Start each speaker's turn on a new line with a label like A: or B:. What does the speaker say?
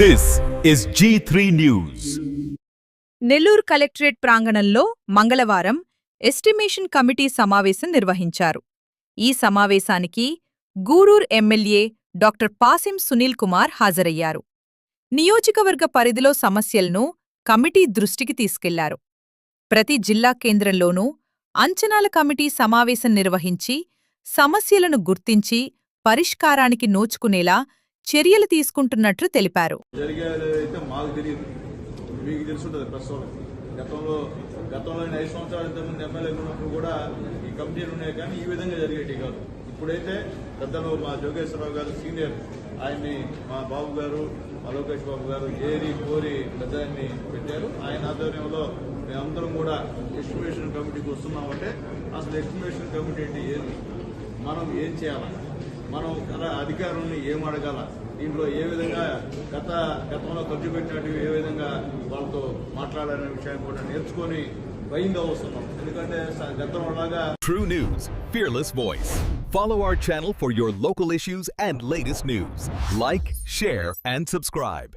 A: This is G three news
B: Nellore collectorate ప్రాంగణంలో మంగళవారం estimation committee సమావేశం నిర్వహించారు. ఈ సమావేశానికి గూరూర్ ఎమ్మెల్యే డాక్టర్ పాసిం సునీల్ కుమార్ హాజరయ్యారు. నియోజకవర్గ పరిధిలో సమస్యలను కమిటీ దృష్టికి తీసుకెళ్ళారు. ప్రతి జిల్లా కేంద్రంలోనూ అంచనాల కమిటీ సమావేశం నిర్వహించి సమస్యలను గుర్తించి పరిష్కారానికి నోచుకునేలా చర్యలు తీసుకుంటున్నట్లు తెలిపారు.
C: జరిగేది అయితే మాకు తెలియదు. మీకు తెలుసుంటుంది ప్రెస్ వాళ్ళకి గతంలో గతంలో నేను ఐదు సంవత్సరాల ఇంతకుముందు ఎమ్మెల్యేగా ఉన్నప్పుడు కూడా ఈ కమిటీలు ఉన్నాయి కానీ ఈ విధంగా జరిగేవి కాదు. ఇప్పుడైతే పెద్దలు మా జోగేశ్వరరావు గారు సీనియర్ ఆయన్ని మా బాబు గారు మా లోకేష్ బాబు గారు ఏరి కోరి పెద్దాన్ని పెట్టారు. ఆయన ఆధ్వర్యంలో మేమందరం కూడా ఎస్టిమేషన్ కమిటీకి వస్తున్నామంటే అసలు ఎస్టిమేషన్ కమిటీ అంటే ఏంటి మనం ఏం చేయాలి? మనం కదా అధికారులను ఏం అడగాల దీంట్లో ఏ విధంగా గత గతంలో ఖర్చు పెట్టినట్టు ఏ విధంగా వాళ్ళతో మాట్లాడాలనే విషయం కూడా నేర్చుకొని భయంగా వస్తున్నాం ఎందుకంటే గతంలాగా
A: true news fearless voice Follow our channel for your local issues and latest news. Like, share, and subscribe.